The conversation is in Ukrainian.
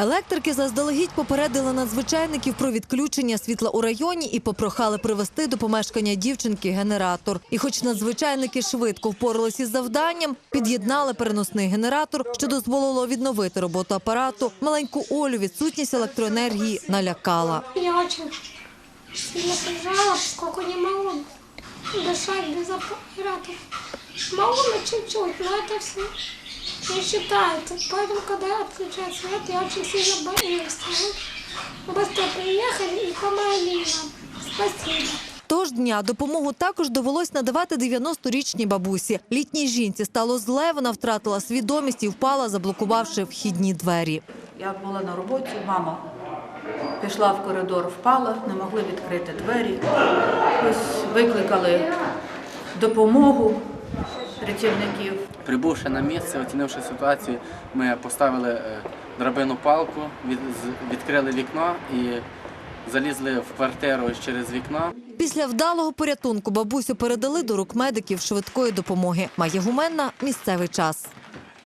Електрики заздалегідь попередили надзвичайників про відключення світла у районі і попрохали привезти до помешкання дівчинки генератор. І, хоч надзвичайники швидко впоралися із завданням, під'єднали переносний генератор, що дозволило відновити роботу апарату. Маленьку Олю відсутність електроенергії налякала. Я очень сильно переживала, поскольку не могу дышать без аппарата. Могу на чуть-чуть, но это все не считается. Поэтому, когда отключают свет, я очень сильно боюсь. Вы Быстро приехали и помогли нам. Спасибо. Тож дня допомогу також довелось надавати 90-річній бабусі. Літній жінці стало зле, вона втратила свідомість і впала, заблокувавши вхідні двері. Я була на роботі, мама пішла в коридор, впала, не могли відкрити двері. Ось викликали допомогу рятівників. Прибувши на місце, оцінивши ситуацію, ми поставили е, драбину палку, відкрили вікно і залізли в квартиру через вікно. Після вдалого порятунку бабусю передали до рук медиків швидкої допомоги. Має гуменна місцевий час.